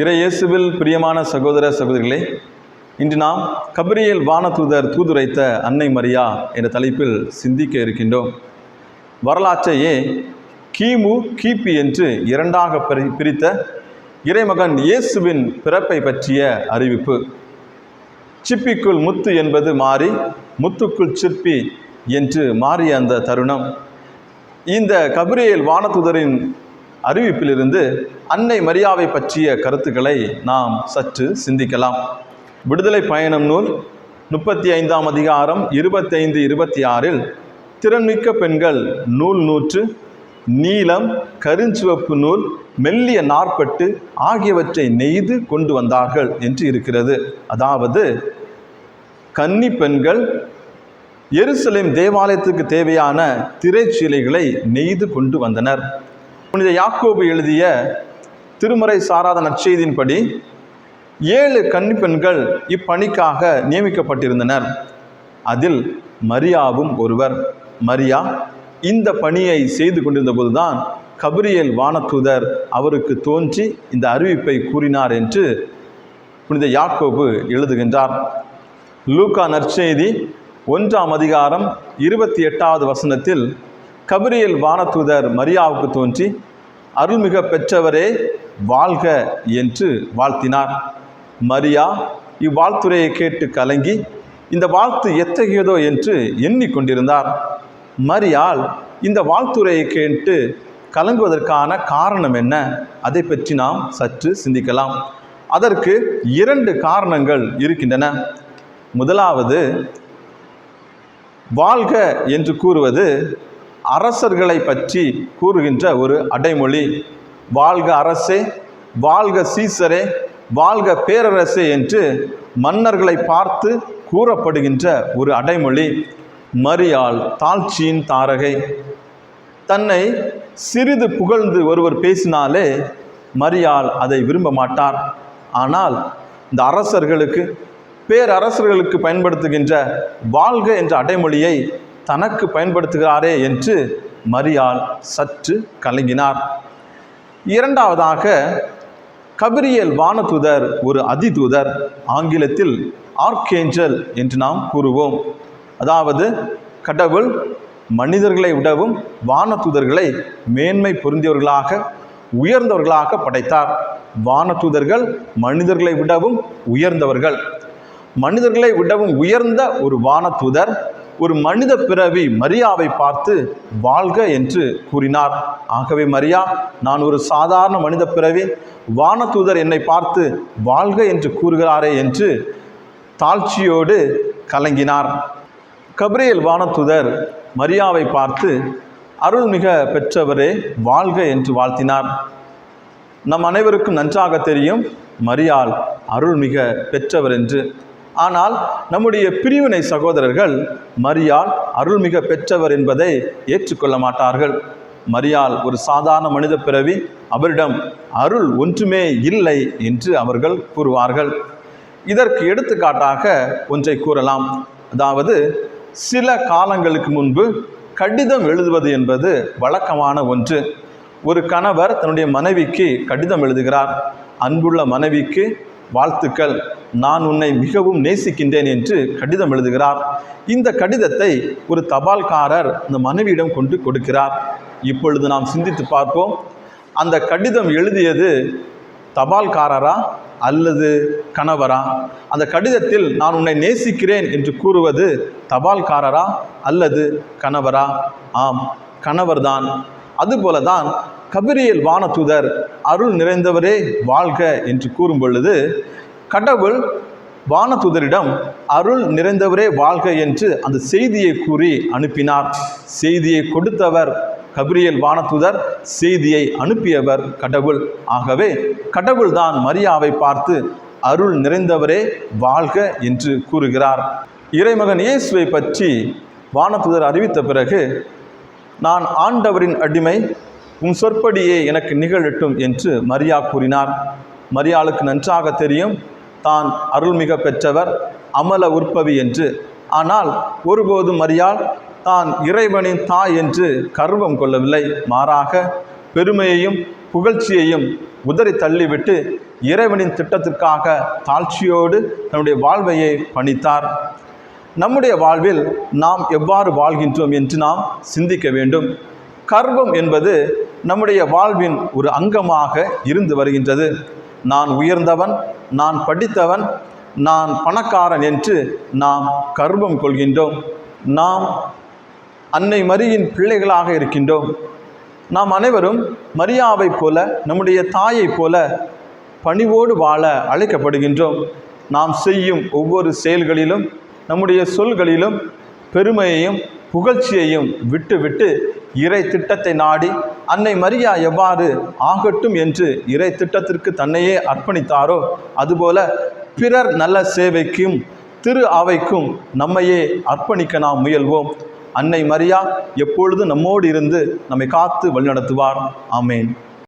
இறையேசுவில் பிரியமான சகோதர சகோதரிகளே இன்று நாம் கபிரியல் வானதூதர் தூதுரைத்த அன்னை மரியா என்ற தலைப்பில் சிந்திக்க இருக்கின்றோம். வரலாற்றையே கிமு கிபி என்று இரண்டாக பிரி பிரித்த இறைமகன் இயேசுவின் பிறப்பை பற்றிய அறிவிப்பு. சிப்பிக்குள் முத்து என்பது மாறி முத்துக்குள் சிற்பி என்று மாறிய அந்த தருணம். இந்த கபிரியல் வானதுதரின் அறிவிப்பிலிருந்து அன்னை மரியாவை பற்றிய கருத்துக்களை நாம் சற்று சிந்திக்கலாம். விடுதலை பயணம் நூல் முப்பத்தி ஐந்தாம் அதிகாரம் இருபத்தைந்து இருபத்தி ஆறில் திறன்மிக்க பெண்கள் நூல் நூற்று நீலம் கருஞ்சிவப்பு நூல் மெல்லிய நாற்பட்டு ஆகியவற்றை நெய்து கொண்டு வந்தார்கள் என்று இருக்கிறது. அதாவது கன்னி பெண்கள் எருசலேம் தேவாலயத்துக்கு தேவையான திரைச்சீலைகளை நெய்து கொண்டு வந்தனர். புனித யாக்கோபு எழுதிய திருமறை சாராத நற்செய்தியின்படி ஏழு கன்னிப்பெண்கள் இப்பணிக்காக நியமிக்கப்பட்டிருந்தனர். அதில் மரியாவும் ஒருவர். மரியா இந்த பணியை செய்து கொண்டிருந்த போதுதான் கபிரியல் வானதூதர் அவருக்கு தோன்றி இந்த அறிவிப்பை கூறினார் என்று புனித யாக்கோபு எழுதுகின்றார். லூகா நற்செய்தி ஒன்றாம் அதிகாரம் இருபத்தி எட்டாவது வசனத்தில் கபிரியல் வானதூதர் மரியாவுக்கு தோன்றி அருள்மிக பெற்றவரே வாழ்க என்று வாழ்த்தினார். மரியா இவ்வாழ்த்துறையை கேட்டு கலங்கி இந்த வாழ்த்து எத்தகையதோ என்று எண்ணிக்கொண்டிருந்தார். மரியால் இந்த வாழ்த்துறையை கேட்டு கலங்குவதற்கான காரணம் என்ன? அதை பற்றி நாம் சற்று சிந்திக்கலாம். அதற்கு இரண்டு காரணங்கள் இருக்கின்றன. முதலாவது வாழ்க என்று கூறுவது அரசர்களை பற்றி கூறுகின்ற ஒரு அடைமொழி. வாழ்க அரசே வாழ்க சீசரே வாழ்க பேரரசே என்று மன்னர்களை பார்த்து கூறப்படுகின்ற ஒரு அடைமொழி. மரியாள் தாழ்ச்சியின் தாரகை. தன்னை சிறிது புகழ்ந்து ஒருவர் பேசினாலே மரியாள் அதை விரும்ப மாட்டார். ஆனால் இந்த அரசர்களுக்கு பேரரசர்களுக்கு பயன்படுத்துகின்ற வாழ்க என்ற அடைமொழியை தனக்கு பயன்படுத்துகிறாரே என்று மரியாள் சற்று கலங்கினார். இரண்டாவதாக கபிரியல் வானதூதர் ஒரு அதிதூதர் ஆங்கிலத்தில் ஆர்கேஞ்சல் என்று நாம் கூறுவோம். அதாவது கடவுள் மனிதர்களை விடவும் வானதூதர்களை மேன்மை பொருந்தியவர்களாக உயர்ந்தவர்களாக படைத்தார். வானதூதர்கள் மனிதர்களை விடவும் உயர்ந்தவர்கள். மனிதர்களை விடவும் உயர்ந்த ஒரு வானதூதர் ஒரு மனித பிறவி மரியாவை பார்த்து வாழ்க என்று கூறினார். ஆகவே மரியா நான் ஒரு சாதாரண மனித பிறவி வானதூதர் என்னை பார்த்து வாழ்க என்று கூறுகிறாரே என்று தாழ்ச்சியோடு கலங்கினார். கபிரியல் வானதூதர் மரியாவை பார்த்து அருள்மிக பெற்றவரே வாழ்க என்று வாழ்த்தினார். நம் அனைவருக்கும் நன்றாக தெரியும் மரியாள் அருள்மிக பெற்றவர் என்று. ஆனால் நம்முடைய பிரிவினை சகோதரர்கள் மரியால் அருள்மிக பெற்றவர் என்பதை ஏற்றுக்கொள்ள மாட்டார்கள். மரியால் ஒரு சாதாரண மனித பிறவி அவரிடம் அருள் ஒன்றுமே இல்லை என்று அவர்கள் கூறுவார்கள். இதற்கு எடுத்துக்காட்டாக ஒன்றை கூறலாம். அதாவது சில காலங்களுக்கு முன்பு கடிதம் எழுதுவது என்பது வழக்கமான ஒன்று. ஒரு கணவர் தன்னுடைய மனைவிக்கு கடிதம் எழுதுகிறார். அன்புள்ள மனைவிக்கு வாழ்த்துக்கள். நான் உன்னை மிகவும் நேசிக்கின்றேன் என்று கடிதம் எழுதுகிறார். இந்த கடிதத்தை ஒரு தபால்காரர் இந்த மனைவியிடம் கொண்டு கொடுக்கிறார். இப்பொழுது நாம் சிந்தித்து பார்ப்போம். அந்த கடிதம் எழுதியது தபால்காரரா அல்லது கணவரா? அந்த கடிதத்தில் நான் உன்னை நேசிக்கிறேன் என்று கூறுவது தபால்காரரா அல்லது கணவரா? ஆம் கணவர்தான். அதுபோல தான் கபிரியல் வானதூதர் அருள் நிறைந்தவரே வாழ்க என்று கூறும் பொழுது கடவுள் வானதுதரிடம் அருள் நிறைந்தவரே வாழ்க என்று அந்த செய்தியை கூறி அனுப்பினார். செய்தியை கொடுத்தவர் கபிரியல் வானத்துதர் செய்தியை அனுப்பியவர் கடவுள். ஆகவே கடவுள்தான் மரியாவை பார்த்து அருள் நிறைந்தவரே வாழ்க என்று கூறுகிறார். இறைமகன் இயேசுவை பற்றி வானத்துதர் அறிவித்த பிறகு நான் ஆண்டவரின் அடிமை உன் சொற்படியே எனக்கு நிகழட்டும் என்று மரியா கூறினார். மரியாளுக்கு நன்றாக தெரியும் தான் அருள்மிக பெற்றவர் அமல உற்பவி என்று. ஆனால் ஒருபோதும் அறியால் தான் இறைவனின் தாய் என்று கர்வம் கொள்ளவில்லை. மாறாக பெருமையையும் புகழ்ச்சியையும் உதறி தள்ளிவிட்டு இறைவனின் திட்டத்திற்காக தாழ்ச்சியோடு தன்னுடைய வாழ்வையை பணித்தார். நம்முடைய வாழ்வில் நாம் எவ்வாறு வாழ்கின்றோம் என்று நாம் சிந்திக்க வேண்டும். கர்வம் என்பது நம்முடைய வாழ்வின் ஒரு அங்கமாக இருந்து வருகின்றது. நான் உயர்ந்தவன் நான் படித்தவன் நான் பணக்காரன் என்று நாம் கர்வம் கொள்கின்றோம். நாம் அன்னை மரியின் பிள்ளைகளாக இருக்கின்றோம். நாம் அனைவரும் மரியாவைப் போல நம்முடைய தாயைப் போல பணிவோடு வாழ அழைக்கப்படுகின்றோம். நாம் செய்யும் ஒவ்வொரு செயல்களிலும் நம்முடைய சொல்களிலும் பெருமையையும் புகழ்ச்சியையும் விட்டுவிட்டு இறை திட்டத்தை நாடி அன்னை மரியா எவ்வாறு ஆகட்டும் என்று இறை திட்டத்திற்கு தன்னையே அர்ப்பணித்தாரோ அதுபோல பிறர் நல்ல சேவைக்கும் திரு அவைக்கும் நம்மையே அர்ப்பணிக்க நாம் முயல்வோம். அன்னை மரியா எப்பொழுதும் நம்மோடு இருந்து நம்மை காத்து வழிநடத்துவார். ஆமேன்.